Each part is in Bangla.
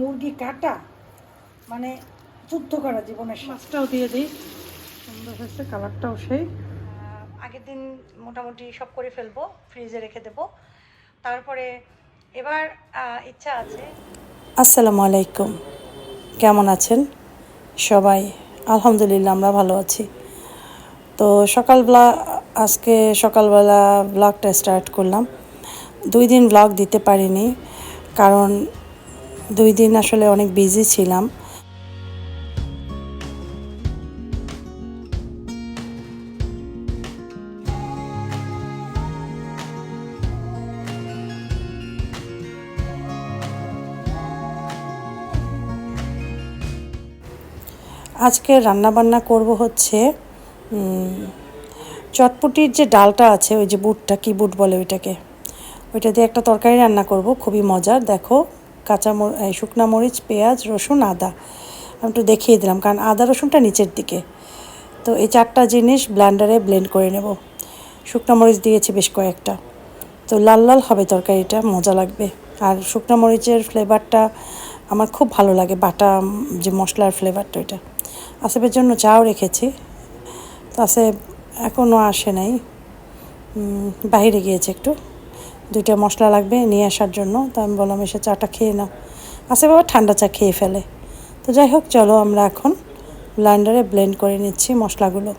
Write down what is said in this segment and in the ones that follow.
মুরগি কাটা মানে যুদ্ধ করা জীবনের। মাছটাও দিয়ে দিই। সুন্দর হয়েছে কালারটাও সেই। আগের দিন মোটামুটি সব করে ফেলব ফ্রিজে রেখে দেবো। তারপরে এবার ইচ্ছা আছে। আসসালামু আলাইকুম। কেমন আছেন? সবাই আলহামদুলিল্লাহ আমরা ভালো আছি। তো সকালবেলা আজকে সকালবেলা ব্লগটা স্টার্ট করলাম। দুই দিন ব্লগ দিতে পারিনি কারণ দুই দিন আসলে অনেক বিজি ছিলাম। আজকে রান্না বান্না করব হচ্ছে চটপটির যে ডালটা আছে, ওই যে বুটটা, কি বুট বলে ওইটাকে, ওইটা দিয়ে একটা তরকারি রান্না করব, খুবই মজার, দেখো। কাঁচা শুকনা মরিচ, পেঁয়াজ, রসুন, আদা। আমি একটু দেখিয়ে দিলাম, কারণ আদা, রসুনটা নিচের দিকে। তো এই চারটা জিনিস ব্লেন্ডারে ব্লেন্ড করে নেব। শুকনা মরিচ দিয়েছি বেশ কয়েকটা। তো লাল লাল হবে তরকারিটা, মজা লাগবে। আর শুকনা মরিচের ফ্লেভারটা আমার খুব ভালো লাগে, বাটা যে মশলার ফ্লেভারটা ওইটা। আসেফের জন্য চাও রেখেছি, তো আসে এখনও আসে নাই। বাইরে গিয়েছে একটু। দুইটা মশলা লাগবে নিয়ে আসার জন্য। তো আমি বললাম, এসে চাটা খেয়ে নাও। আসে বাবা, ঠান্ডা চা খেয়ে ফেলে। তো যাই হোক, চলো আমরা এখন ব্লান্ডারে ব্লেন্ড করে নিচ্ছি মশলাগুলো।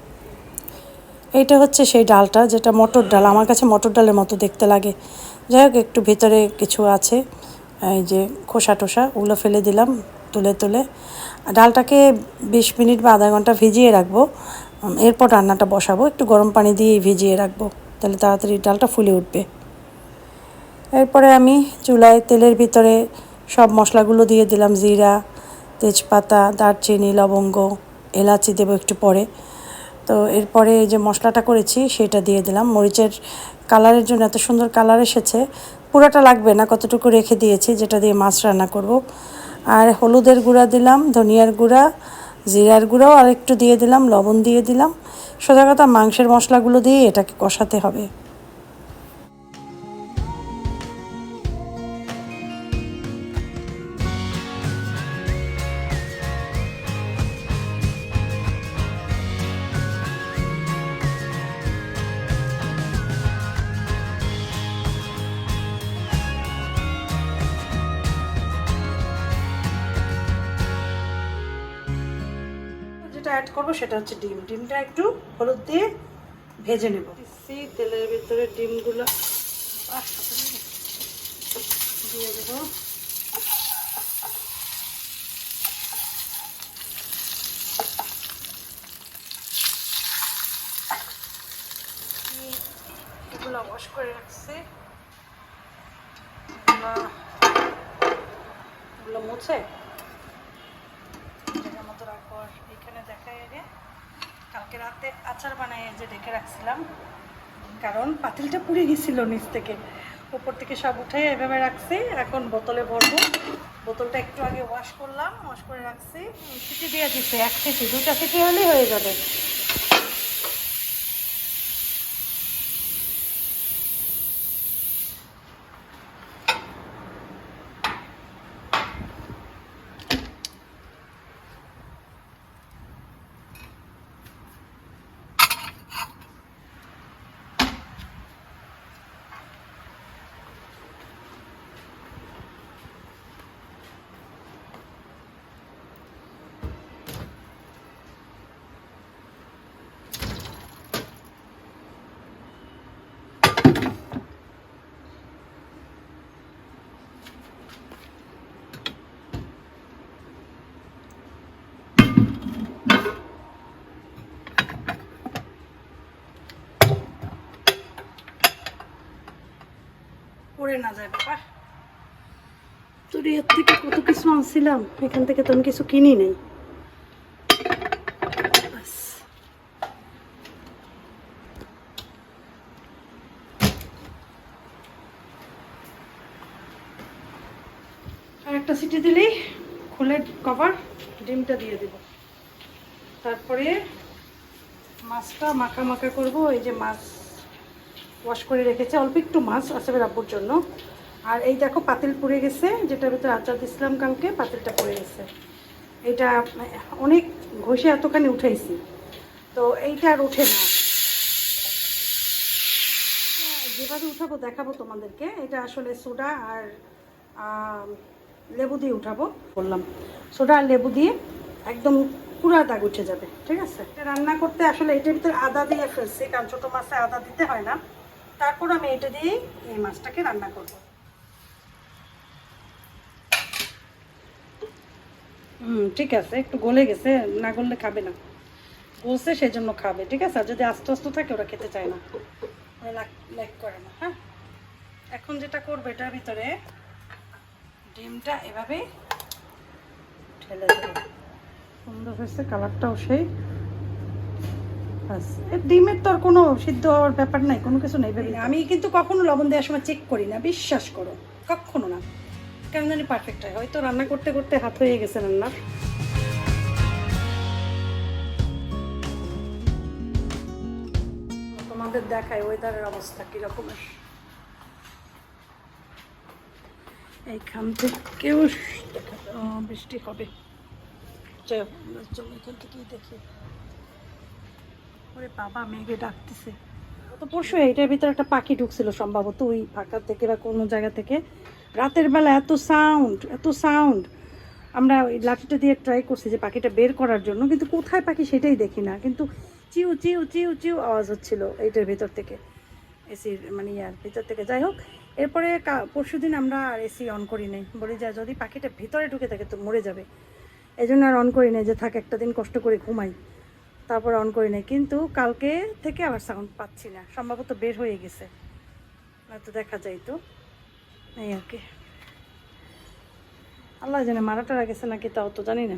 এইটা হচ্ছে সেই ডালটা, যেটা মটর ডাল। আমার কাছে মটর ডালের মতো দেখতে লাগে। যাই হোক, একটু ভিতরে কিছু আছে, এই যে খোসা টোসা, ওগুলো ফেলে দিলাম তুলে তুলে। ডালটাকে বিশ মিনিট বা আধা ঘণ্টা ভিজিয়ে রাখব। এরপর রান্নাটা বসাবো। একটু গরম পানি দিয়ে ভিজিয়ে রাখব। তাহলে তাড়াতাড়ি ডালটা ফুলে উঠবে। এরপরে আমি চুলায় তেলের ভিতরে সব মশলাগুলো দিয়ে দিলাম, জিরা, তেজপাতা, দারচিনি, লবঙ্গ, এলাচি দেবো একটু পরে। তো এরপরে এই যে মশলাটা করেছি সেটা দিয়ে দিলাম। মরিচের কালারের জন্য এত সুন্দর কালার এসেছে, পুরোটা লাগবে না, কতটুকু রেখে দিয়েছি যেটা দিয়ে মাছ রান্না করব। আর হলুদের গুঁড়া দিলাম, ধনিয়ার গুঁড়া, জিরার গুঁড়াও আর একটু দিয়ে দিলাম, লবণ দিয়ে দিলাম। সোজা কথা মাংসের মশলাগুলো দিয়ে এটাকে কষাতে হবে। করব, সেটা হচ্ছে ডিম। ডিমটা একটু হলুদ দিয়ে ভেজে নেব। দিচ্ছি তেলের ভিতরে ডিমগুলো দিয়ে দেবো এগুলো ওয়াশ করে রাখছি এগুলো- এগুলো মুছে জায়গার মতো রাখব আর এখানে দেখাই আগে কালকে রাতে আচার বানাই যে ডেকে রাখছিলাম, কারণ পাতিলটা পুড়ে গেছিল নিচ থেকে। উপর থেকে সব উঠে এভাবে রাখছি, এখন বোতলে ভরবো। বোতলটা একটু আগে ওয়াশ করলাম ওয়াশ করে রাখছি। সিটি দিয়ে দিচ্ছে এক সিটি দুটা সিটি হলেই হয়ে যাবে। পড়ে না যায় বাবা। তোর এর থেকে কত কিছু আনছিলাম? এখান থেকে তো আমি কিছু কিনি নাই। আর একটা সিটি দিলেই খুলে কভার ডিমটা দিয়ে দেব। তারপরে মাছটা মাখা মাখা করব এই যে মাছ ওয়াশ করে রেখেছে। অল্প একটু মাছ আসবে রাব্বুর জন্য। আর এই দেখো, পাতিল পুড়ে গেছে। যেটার ভিতরে আচার দিছিলাম কালকে, পাতিলটা পুড়ে গেছে। এটা অনেক ঘষে এতখানি উঠাইছি। তো এইটা আর ওঠে না। যেভাবে উঠাবো দেখাবো তোমাদেরকে। এটা আসলে সোডা আর লেবু দিয়ে উঠাবো। বললাম, সোডা আর লেবু দিয়ে একদম পুরা দাগ উঠে যাবে। ঠিক আছে? রান্না করতে আসলে এটার ভিতরে আদা দিয়ে ফেলছি, কারণ ছোটো মাছে আদা দিতে হয় না। তারপর আমি এটা দিয়েই এই মাছটাকে রান্না করব। হুম, ঠিক আছে, একটু গলে গেছে, না গললে খাবে না। গলছে সেই জন্য খাবে, ঠিক আছে? আর যদি আস্তে আস্তে থাকে, ওরা খেতে চায় না। লাইক করে না হ্যাঁ? এখন যেটা করবে এটার ভিতরে ডিমটা এভাবে ঢেলে দেবো। সুন্দর হয়েছে, কালারটাও সেই। ব্যাস। এ ডিমের তো আর কোনো সিদ্ধ হওয়ার ব্যাপার নাই, কোনো কিছু নেই ভেবে। আমি কিন্তু কখনো লবণ দেওয়ার সময় চেক করি না, বিশ্বাস করো, কখনো না। কেন জানি পারফেক্ট হয়, হয়তো রান্না করতে করতে হাত হয়ে গেছে রান্নার। তোমাদের দেখায় ওয়েদারের অবস্থা কিরকমের। এইখান থেকেও বৃষ্টি হবে। চলো এখান থেকেই দেখি। ওরে বাবা, মেঘে ডাকতেছে। তো পরশু এইটার ভিতরে একটা পাখি ঢুকছিল সম্ভবত ওই ফাঁকা থেকে বা কোনো জায়গা থেকে। রাতের বেলা এত সাউন্ড এত সাউন্ড আমরা ওই লাঠিটা দিয়ে ট্রাই করছি যে পাখিটা বের করার জন্য, কিন্তু কোথায় পাখি সেটাই দেখি না। কিন্তু চিউ চিউ চিউ চিউ আওয়াজ হচ্ছিল এইটার ভিতর থেকে। এসির মানে ইয়ার ভিতর থেকে। যাই হোক, এরপরে পরশু দিন আমরা আর এসি অন করি নাই। বলি যে যদি পাখিটা ভিতরে ঢুকে থাকে তো মরে যাবে। এই জন্য আর অন করি নাই যে থাক একটা দিন কষ্ট করে ঘুমাই। তারপর অন করি নাই। কিন্তু কালকে থেকে আবার সাউন্ড পাচ্ছি না। সম্ভবত বের হয়ে গেছে। তো দেখা যায় তো। এই আর কি। আল্লাহ জানে মারাটারা গেছে নাকি তাও তো জানি না।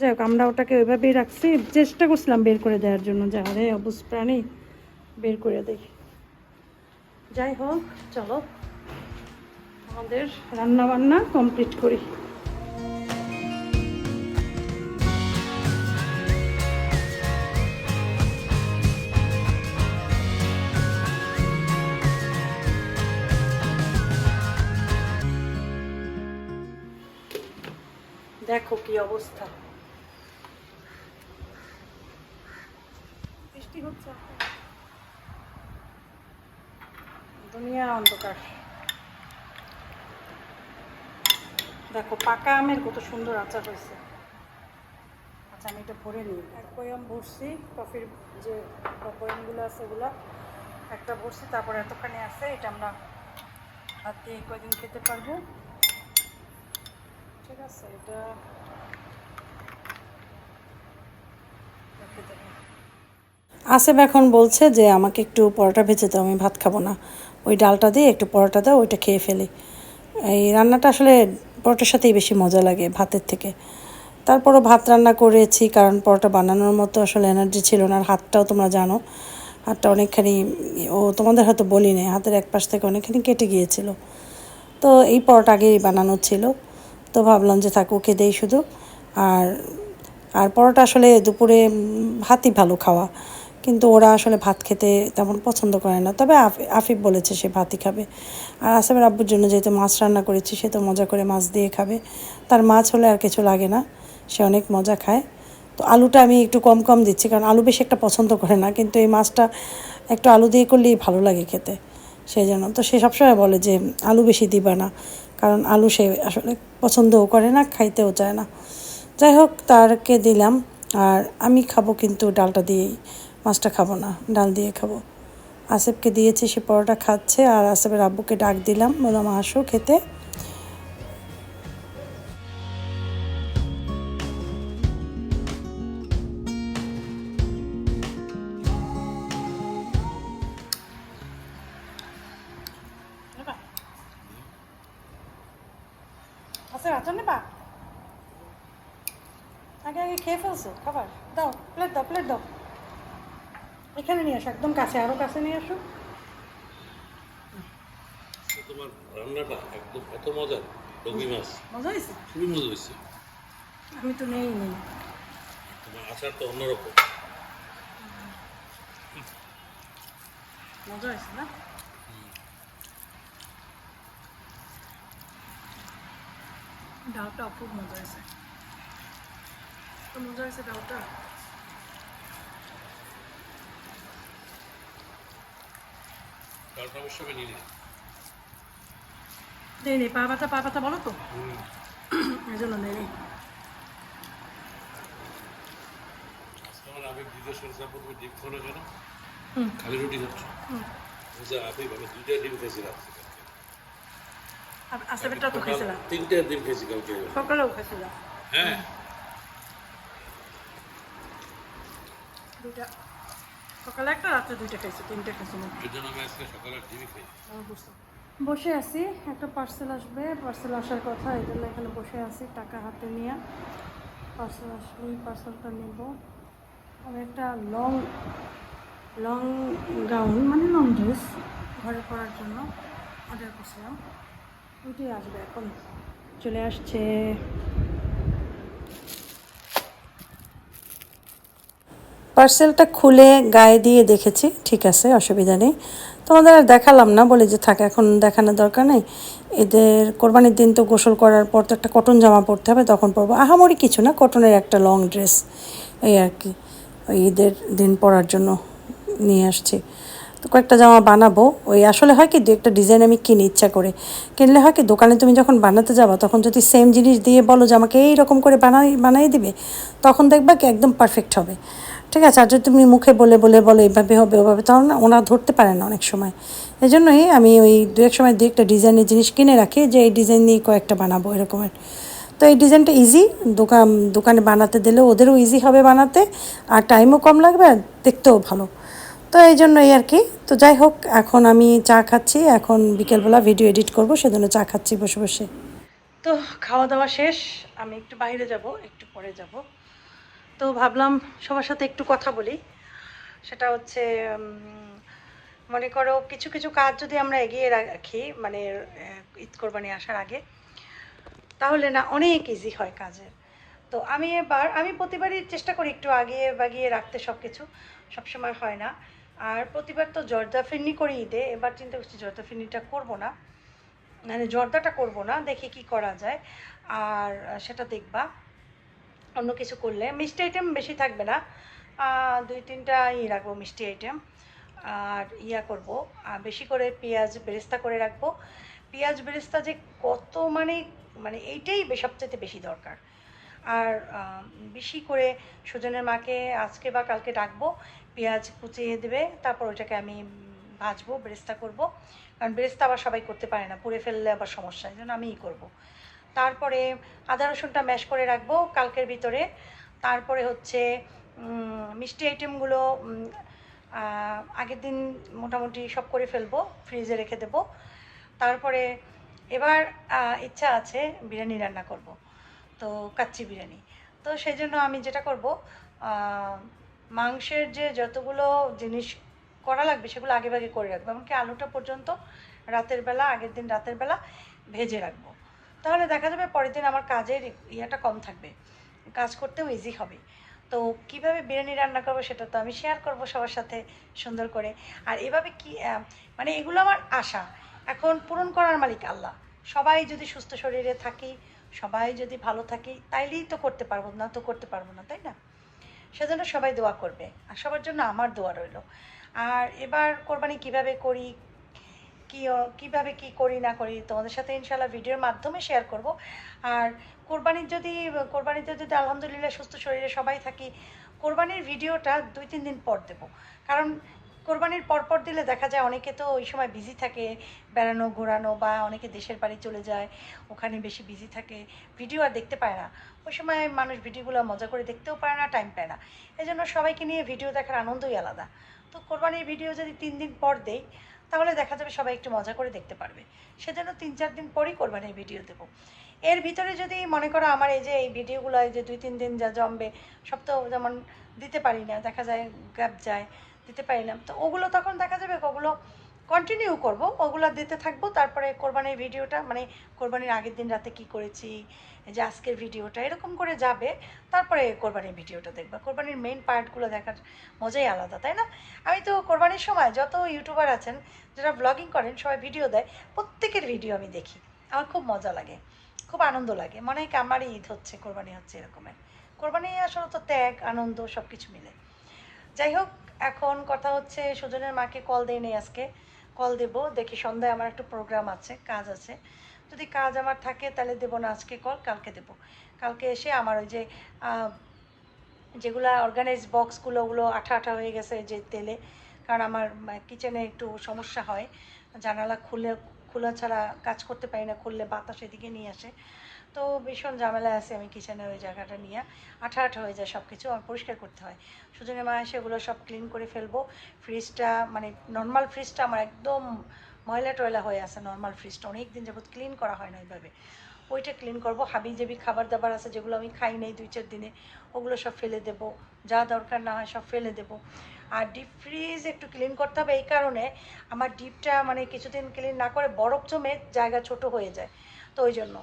যাই হোক, আমরা ওটাকে ওইভাবেই রাখছি। চেষ্টা করছিলাম বের করে দেওয়ার জন্য। যা আরে অবুজ প্রাণী, বের করে দেই। যাই হোক, চলো। আমাদের রান্না বান্না কমপ্লিট করি। দেখো কি অবস্থা। বৃষ্টি হচ্ছে। দুনিয়া অন্ধকার। দেখো, পাকা আমের কত সুন্দর আচার হয়েছে। আচ্ছা আমি এটা ভরে নিই। এক বয়াম ভরছি, কফির যে বয়ামগুলো আছে ওগুলো একটা ভরছি, তারপর এতখানি আছে, এটা আমরা হাত কয়দিন খেতে পারব। ঠিক আছে, এটা এখন বলছে যে, আমাকে একটু পরোটা ভেজে দাও, আমি ভাত খাব না। ওই ডালটা দিয়ে একটু পরোটা দাও, ওইটা খেয়ে ফেলি। এই রান্নাটা আসলে পরোটার সাথেই বেশি মজা লাগে ভাতের থেকে। তারপরও ভাত রান্না করেছি, কারণ পরোটা বানানোর মতো আসলে এনার্জি ছিল না। আর হাতটাও তোমরা জানো, হাতটা অনেকখানি, ও তোমাদের হয়তো বলি নাই হাতের এক পাশ থেকে অনেকখানি কেটে গিয়েছিল। তো এই পরোটা আগেই বানানো ছিল। তো ভাবলাম যে থাক, ওকে দেই শুধু। আর আর পরোটা আসলে দুপুরে ভাতই ভালো খাওয়া। কিন্তু ওরা আসলে ভাত খেতে তেমন পছন্দ করে না। তবে আফি- আফিফ বলেছে সে ভাতই খাবে। আর আসামের আব্বুর জন্য যেহেতু মাছ রান্না করেছি, সে তো মজা করে মাছ দিয়ে খাবে। তার মাছ হলে আর কিছু লাগে না। সে অনেক মজা খায়। তো আলুটা আমি একটু কম কম দিচ্ছি, কারণ আলু বেশি একটা পছন্দ করে না। কিন্তু এই মাছটা একটু আলু দিয়ে করলেই ভালো লাগে খেতে। সেই জন্য, তো সে সবসময় বলে যে, আলু বেশি দিবা না। কারণ আলু সে আসলে পছন্দও করে না, খাইতেও চায় না। যাই হোক তারকে দিলাম। আর আমি খাব কিন্তু ডালটা দিয়েই, মাছটা খাব না, ডাল দিয়ে খাব। আসেফকে দিয়েছি, সে পরোটা খাচ্ছে। আর আসেফের আব্বুকে ডাক দিলাম, বললাম, আসো খেতে। দাও। এখানে নিয়ে আসো একদম কাছে আরও কাছে নিয়ে আসো। তোমার রান্নাটা একদম এত মজার রঙি মাছ। মজা হয়েছে? খুবই মজা হয়েছে। আমি তো নেই নেই। তোমার আচার তো অন্যরকম। মজা হয়েছে না? ডালটা খুব মজা হয়েছে। তো মজা হয়েছে ডালটা ডালটা অবশ্য আমি নিলি নেই নেই পা পাতা পা পাতা বলো তো। এই জন্য নেই নেই। আবেগ জিজ্ঞেস করেছে আপু তুমি ডিম কেন? খালি রুটি খাচ্ছ? বলছে আবেগ আমি দুইটা ডিম খেয়েছি রাত্রে। আর আসামেরটা তো খাইছিলাম তিনটা ডিম খেয়েছি কালকে। সকালেও খাইছিলাম হ্যাঁ। সকালে একটা রাত্রে দুইটা খাইছি তিনটে খাইছিলাম এই জন্য আমি আজকে সকালে ডিমই খাই। বসে আছি একটা পার্সেল আসবে পার্সেল আসার কথা এই জন্য এখানে বসে আছি টাকা হাতে নিয়ে। পার্সেল আসলেই পার্সেলটা নেব। আমি একটা লং লং গাউন মানে লং ড্রেস ঘরে পরার জন্য অর্ডার করছিলাম। ওইটাই আসবে এখন। চলে আসছে। পার্সেলটা খুলে গায়ে দিয়ে দেখেছি, ঠিক আছে, অসুবিধা নেই। তোমাদের আর দেখালাম না, বলে যে থাক, এখন দেখানোর দরকার নেই। এদের কোরবানির দিন তো গোসল করার পর তো একটা কটন জামা পরতে হবে, তখন পরবো। আহামরি কিছু না, কটনের একটা লং ড্রেস, এই আর কি, ওই ঈদের দিন পরার জন্য নিয়ে আসছি। তো কয়েকটা জামা বানাবো, ওই আসলে হয় কি, দু একটা ডিজাইন আমি কিনি ইচ্ছা করে। কিনলে হয় কি, দোকানে তুমি যখন বানাতে যাবা, তখন যদি সেম জিনিস দিয়ে বলো যে আমাকে এই রকম করে বানাই বানাই দিবে, তখন দেখবা কি একদম পারফেক্ট হবে। ঠিক আছে, আর যদি তুমি মুখে বলে বলে, বলো এভাবে হবে, ওভাবে তখন না ওরা ধরতে পারে না অনেক সময়। এই জন্যই আমি ওই দু এক সময় দু একটা ডিজাইনের জিনিস কিনে রাখি, যে এই ডিজাইন নিয়ে কয়েকটা বানাবো এরকমের। তো এই ডিজাইনটা ইজি দোকান, দোকানে বানাতে দিলেও ওদেরও ইজি হবে বানাতে, আর টাইমও কম লাগবে, আর দেখতেও ভালো। তো এই জন্যই আর কি। তো যাই হোক, এখন আমি চা খাচ্ছি, এখন বিকেলবেলা ভিডিও এডিট করব, সেজন্য চা খাচ্ছি বসে বসে। তো খাওয়া দাওয়া শেষ, আমি একটু বাইরে যাব, একটু পরে যাব। তো ভাবলাম সবার সাথে একটু কথা বলি। সেটা হচ্ছে মনে করো কিছু কিছু কাজ যদি আমরা এগিয়ে রাখি মানে ঈদ কোরবানি আসার আগে, তাহলে না অনেক ইজি হয় কাজের। তো আমি এবার, আমি প্রতিবারই চেষ্টা করি একটু আগিয়ে বাগিয়ে রাখতে সব কিছু সবসময় হয় না। আর প্রতিবার তো জর্দা ফিরনি করি ঈদে, এবার চিন্তা করছি জর্দা ফিরনিটা করব না। মানে জর্দাটা করব না, দেখি কি করা যায়। আর সেটা দেখবা। অন্য কিছু করলে। মিষ্টি আইটেম বেশি থাকবে না। দুই তিনটা ই রাখব মিষ্টি আইটেম আর ইয়া করব বেশি করে পেঁয়াজ বেরেস্তা করে রাখব। পেঁয়াজ বেরেস্তা যে কত মানে মানে এইটাই সবচেয়ে বেশি দরকার। আর বেশি করে সুজনের মাকে আজকে বা কালকে ডাকবো, পেঁয়াজ কুচিয়ে দেবে, তারপর ওইটাকে আমি ভাজবো, বেরেস্তা করব। কারণ বেরেস্তা আবার সবাই করতে পারে না, পুড়ে ফেললে আবার সমস্যা, এই জন্য আমিই করব। তারপরে আদা রসুনটা ম্যাশ করে রাখব কালকের ভিতরে। তারপরে হচ্ছে মিষ্টি আইটেমগুলো আগের দিন মোটামুটি সব করে ফেলব ফ্রিজে রেখে দেবো। তারপরে এবার ইচ্ছা আছে বিরিয়ানি রান্না করব। তো কাচ্চি বিরিয়ানি। তো সেই জন্য আমি যেটা করব মাংসের যে যতগুলো জিনিস করা লাগবে সেগুলো আগে ভাগে করে রাখব। এমনকি আলুটা পর্যন্ত রাতের বেলা, আগের দিন রাতের বেলা ভেজে রাখব। তাহলে দেখা যাবে পরের দিন আমার কাজের ইয়েটা কম থাকবে। কাজ করতেও ইজি হবে। তো কীভাবে বিরিয়ানি রান্না করব সেটা তো আমি শেয়ার করব সবার সাথে সুন্দর করে। আর এভাবে কি মানে এগুলো আমার আশা। এখন পূরণ করার মালিক আল্লাহ। সবাই যদি সুস্থ শরীরে থাকি, সবাই যদি ভালো থাকি, তাইলেই তো করতে পারব না, তো করতে পারব না, তাই না? সেজন্য সবাই দোয়া করবে। আর সবার জন্য আমার দোয়া রইল। আর এবার কোরবানি কীভাবে করি কি কীভাবে কি করি, না করি তোমাদের সাথে ইনশাল্লাহ ভিডিওর মাধ্যমে শেয়ার করব। আর কোরবানির যদি, কোরবানিতে যদি আলহামদুলিল্লাহ সুস্থ শরীরে সবাই থাকি, কোরবানির ভিডিওটা দুই, তিন দিন পর দেবো। কারণ কোরবানির পর পর দিলে দেখা যায় অনেকে তো ওই সময় বিজি থাকে, বেড়ানো, ঘোরানো বা অনেকে দেশের বাড়ি চলে যায়, ওখানে বেশি বিজি থাকে ভিডিও আর দেখতে পায় না। ওই সময় মানুষ ভিডিওগুলো মজা করে দেখতেও পায় না টাইম পায় না। এই জন্য সবাইকে নিয়ে ভিডিও দেখার আনন্দই আলাদা। তো কোরবানির ভিডিও যদি তিন দিন পর দেই তাহলে দেখা যাবে সবাই একটু মজা করে দেখতে পারবে। সেজন্য তিন চার দিন পরই এই ভিডিও দেবো। এর ভিতরে যদি মনে করো আমার এই যে এই ভিডিওগুলো এই যে দুই তিন দিন যা জমবে, সব তো যেমন দিতে পারি না, দেখা যায় গ্যাপ যায়, দিতে পারি না। তো ওগুলো তখন দেখা যাবে ওগুলো কন্টিনিউ করব, ওগুলো দিতে থাকব। তারপরে কোরবানির ভিডিওটা মানে কোরবানির আগের দিন রাতে কি করেছি যে আজকের ভিডিওটা, এরকম করে যাবে। তারপরে কোরবানির ভিডিওটা দেখবা। কোরবানির মেইন পার্টগুলো দেখার মজাই আলাদা, তাই না? আমি তো কোরবানির সময় যত ইউটিউবার আছেন, যারা ব্লগিং করেন, সবাই ভিডিও দেয়। প্রত্যেকের ভিডিও আমি দেখি। আমার খুব মজা লাগে। খুব আনন্দ লাগে। মনে হয় কি আমার ঈদ হচ্ছে, কোরবানি হচ্ছে এরকমের। কোরবানি আসলে তো ত্যাগ, আনন্দ সব কিছু মিলে। যাই হোক এখন কথা হচ্ছে সুজনের মাকে কল দেয়নি আজকে। কল দেব, দেখি সন্ধ্যায় আমার একটু প্রোগ্রাম আছে, কাজ আছে। যদি কাজ আমার থাকে তাহলে দেবো না আজকে কল, কালকে দেবো। কালকে এসে আমার ওই যে যেগুলো অর্গানাইজ বক্সগুলো ওগুলো আঠা আঠা হয়ে গেছে যে তেলে। কারণ আমার কিচেনে একটু সমস্যা হয়। জানালা খুলে, খোলা ছাড়া কাজ করতে পারি না, খুললে বাতাস এদিকে নিয়ে আসে। তো ভীষণ ঝামেলা আছে আমি কিচেনের ওই জায়গাটা নিয়ে। আঠা আঠা হয়ে যায় সব কিছু আমার পরিষ্কার করতে হয়। সুজনের মা এসে ওগুলো সব ক্লিন করে ফেলব। ফ্রিজটা মানে নর্মাল ফ্রিজটা আমার একদম ময়লা টয়লা হয়ে আছে নর্মাল ফ্রিজটা অনেক দিন যাবত ক্লিন করা হয় না ওইভাবে। ওইটা ক্লিন করব। হাবি জাবি খাবার দাবার আছে যেগুলো আমি খাই নাই দুই চার দিনে, ওগুলো সব ফেলে দেব। যা দরকার না হয় সব ফেলে দেব। আর ডিপ ফ্রিজ একটু ক্লিন করতে হবে এই কারণে আমার ডিপটা মানে কিছুদিন ক্লিন না করে বরফ জমে জায়গা ছোট হয়ে যায়। তো ওই জন্য।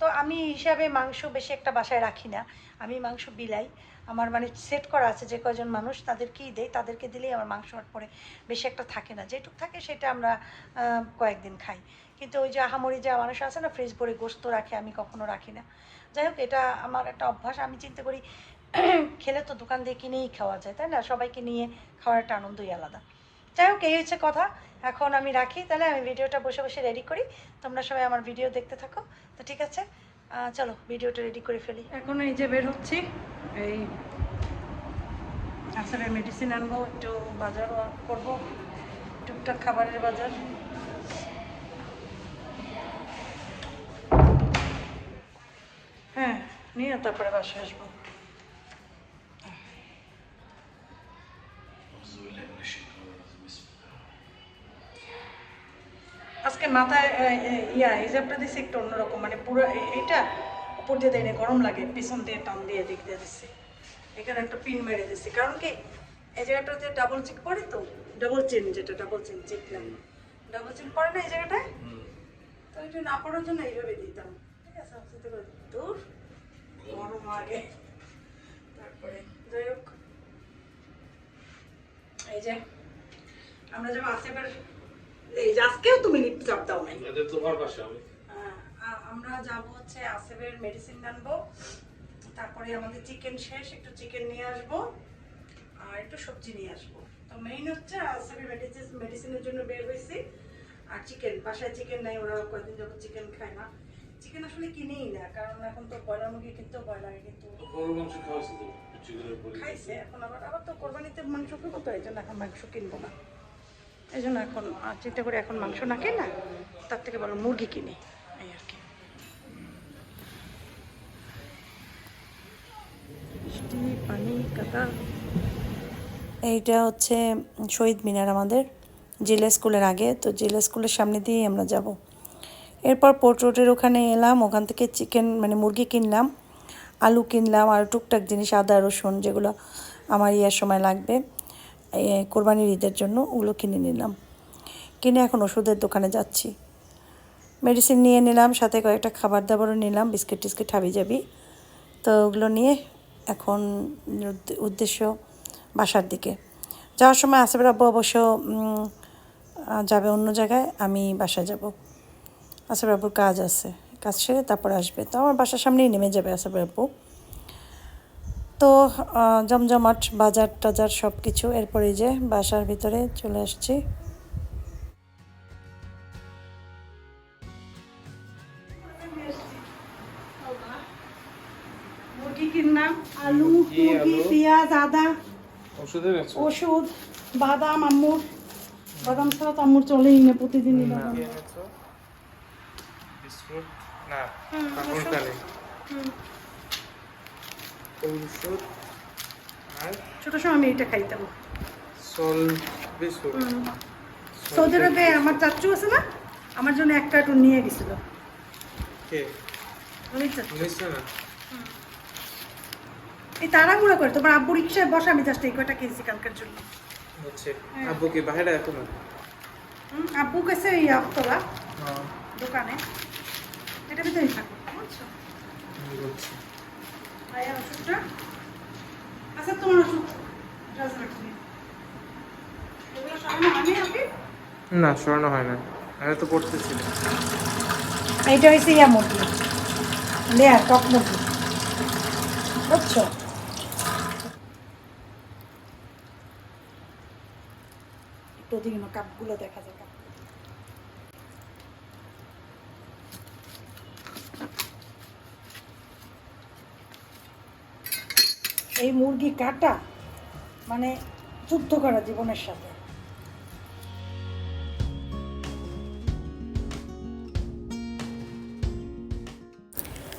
তো আমি হিসাবে মাংস বেশি একটা বাসায় রাখি না। আমি মাংস বিলাই। আমার মানে সেট করা আছে যে কয়জন মানুষ তাদেরকেই দেই। তাদেরকে দিলেই আমার মাংস পরে বেশি একটা থাকে না। যেটুক থাকে সেটা আমরা কয়েকদিন খাই। কিন্তু ওই যে আহামরি যা মানুষ আছে না ফ্রিজ ভরে গোস্ত রাখে, আমি কখনো রাখি না। যাই হোক, এটা আমার একটা অভ্যাস। আমি চিন্তা করি, খেলে তো দোকান দিয়ে কিনেই খাওয়া যায়, তাই না? সবাইকে নিয়ে খাওয়ার একটা আনন্দই আলাদা। যাই হোক, এই হচ্ছে কথা। এখন আমি রাখি, তাহলে আমি ভিডিওটা বসে বসে রেডি করি। তোমরা সবাই আমার ভিডিও দেখতে থাকো। তো ঠিক আছে চলো, ভিডিওটা রেডি করে ফেলি। এখন এই যে বের হচ্ছি, এই আসলে মেডিসিন আনব, একটু বাজার করব, টুকটাক খাবারের বাজার। হ্যাঁ নিয়ে তারপরে বাসায় আসব। মাথায় ইয়া, হিজাবটা দিছি একটু অন্যরকম মানে পুরো এইটা উপর দিয়ে দেয়নি গরম লাগে, পিছন দিয়ে, টান দিয়ে, দিক দিয়ে দিচ্ছি এখানে একটা পিন মেরে দিচ্ছি কারণ কি, এই জায়গাটাতে ডাবল চিক পড়ে তো ডাবল চেন যেটা ডাবল চেন চিক ডাবল চেন পড়ে না এই জায়গাটায়? তো এটা না পড়ার জন্য এইভাবে দিতাম। ঠিক আছে আস্তে করে দূর গরম আগে তারপরে, যাই হোক। এই যে, আমরা যখন আসেবার এই আজকেও তুমি লিপ দাও নাই। এটা তোমার পাশে আমি। আমরা যাব হচ্ছে আসেবের মেডিসিন আনব। তারপরে আমাদের চিকেন শেষ একটু চিকেন নিয়ে আসব। আর একটু সবজি নিয়ে আসব। তো মেইন হচ্ছে আসেবের মেডিসিন মেডিসিনের জন্য বের হয়েছি। আর চিকেন বাসায় চিকেন নাই ওরা কয়েকদিন যাব চিকেন খায় না। চিকেন আসলে কিনেই না কারণ এখন তো ব্রয়লার মুরগি কিন্তু গরু মাংস খাওয়াইছি তো? চিকেনের পরে খাইছে এখন আবার আবার তো কোরবানিতে মাংস খাব তো এই জন্য এখন মাংস কিনবো না। এই জন্য এখন চিন্তা করি এখন মাংস না কিনে তার থেকে বলো মুরগি কিনি, এই আর কি। এইটা হচ্ছে শহীদ মিনার আমাদের, জেলা স্কুলের আগে, তো জেলা স্কুলের সামনে দিয়েই আমরা যাব। এরপর পোর্ট রোডের ওখানে এলাম, ওখান থেকে চিকেন মানে মুরগি কিনলাম, আলু কিনলাম, আর টুকটাক জিনিস, আদা, রসুন, যেগুলো আমার ইয়ার সময় লাগবে। কোরবানির ঈদের জন্য ওগুলো কিনে নিলাম। কিনে এখন ওষুধের দোকানে যাচ্ছি। মেডিসিন নিয়ে নিলাম, সাথে কয়েকটা খাবার দাবারও নিলাম, বিস্কিট টিস্কিট হাবি যাবি। তো ওগুলো নিয়ে এখন উদ্দে- উদ্দেশ্য বাসার দিকে। যাওয়ার সময় আসিফের আব্বু অবশ্য যাবে অন্য জায়গায়, আমি বাসায় যাব। আসিফের আব্বুর কাজ আছে, কাজ সেরে তারপর আসবে। তো আমার বাসার সামনেই নেমে যাবে আসিফের আব্বু। তো জমজমাট বাজার টাজার সব কিছু এরপরে যে বাসার ভিতরে চলে আসছি। কিনলাম আলু মুরগি পেঁয়াজ আদা। ওষুধ বাদাম আম্মুর। বাদাম ছাড়া তো আম্মুর চলেই না প্রতিদিনই বাদাম। না ওষুধ আর ছোট সময় আমি এটা খাইতাম। সল বিস্কুট। সৌদি আরবে আমার চাচ্চু আছে না? আমার জন্য একটা একটু নিয়ে গেছিল। কে? না? এই তাড়াহুড়ো করে তোমার আব্বু রিক্সায় বসা আমি জাস্ট এই কয়টা কিনছি কালকের জন্য। হচ্ছে হ্যাঁ। আব্বু কি বাইরে এখনও হুম, আব্বু গেছে এই আফতলা হ্যাঁ দোকানে। এটা ভিতরেই থাকো বুঝছ? আমি আচ্ছা তোমার ওষুধ ড্রাস রাখছি এগুলো সরানো আমি আপনি না সরানো হয় না আরে তো পড়তেছিল। এইটা হয়েছে ইয়া মুরগি লেয়ার টক মুরগি বুঝছ? একটু ওদিকে না কাপগুলো দেখা যায় এই মুরগি কাটা মানে যুদ্ধ করা জীবনের সাথে।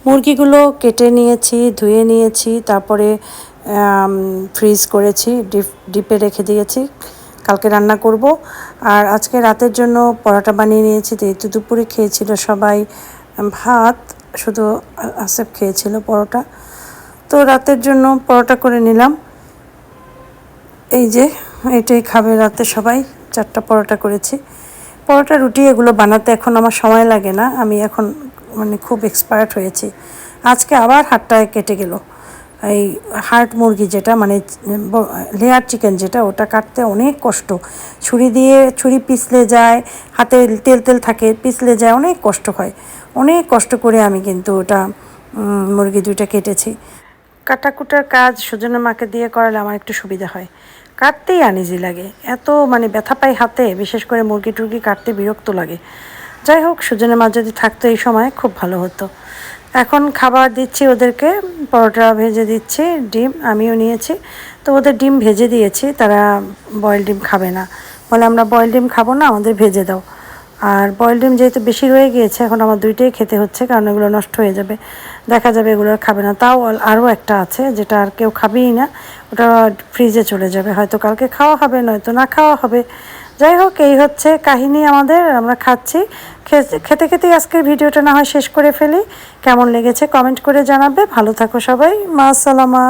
মুরগিগুলো কেটে নিয়েছি, ধুয়ে নিয়েছি, তারপরে ফ্রিজ করেছি, ডিপ, ডিপে রেখে দিয়েছি, কালকে রান্না করব। আর আজকে রাতের জন্য পরোটা বানিয়ে নিয়েছি, যেহেতু দুপুরে খেয়েছিল সবাই, ভাত, শুধু আসেফ খেয়েছিল পরোটা। তো রাতের জন্য পরোটা করে নিলাম। এই যে, এটাই খাবে রাতে সবাই, চারটা পরোটা করেছি। পরোটা, রুটি এগুলো বানাতে এখন আমার সময় লাগে না, আমি এখন মানে খুব এক্সপায়ার্ট হয়েছি। আজকে আবার হাটটায় কেটে গেল। এই হার্ট মুরগি যেটা মানে লেয়ার চিকেন যেটা, ওটা কাটতে অনেক কষ্ট। ছুরি দিয়ে ছুরি পিছলে যায়, হাতে তেল তেল থাকে, পিছলে যায়, অনেক কষ্ট হয়। অনেক কষ্ট করে আমি কিন্তু ওটা মুরগি দুইটা কেটেছি। কাটাকুটার কাজ সুজনের মাকে দিয়ে করালে আমার একটু সুবিধা হয়। কাটতেই আনিজি লাগে। এত মানে ব্যথা পাই হাতে, বিশেষ করে মুরগি টুরগি কাটতে বিরক্ত লাগে। যাই হোক, সুজনের মা যদি থাকতো এই সময়, খুব ভালো হতো। এখন খাবার দিচ্ছি ওদেরকে, পরোটা ভেজে দিচ্ছি, ডিম আমিও নিয়েছি। তো ওদের ডিম ভেজে দিয়েছি, তারা বয়েল ডিম খাবে না। বলে, আমরা বয়েল ডিম খাব না, আমাদের ভেজে দাও। আর বয়েল ডিম যেহেতু বেশি রয়ে গিয়েছে, এখন আমার দুইটাই খেতে হচ্ছে, কারণ এগুলো নষ্ট হয়ে যাবে। দেখা যাবে এগুলো খাবে না। তাও আরও একটা আছে, যেটা আর কেউ খাবেই না। ওটা ফ্রিজে চলে যাবে। হয়তো কালকে খাওয়া হবে, নয়তো না খাওয়া হবে। যাই হোক, এই হচ্ছে কাহিনী আমাদের। আমরা খাচ্ছি। খেতে খেতে আজকের ভিডিওটা না হয় শেষ করে ফেলি। কেমন লেগেছে কমেন্ট করে জানাবে। ভালো থাকো সবাই। মা সালামা।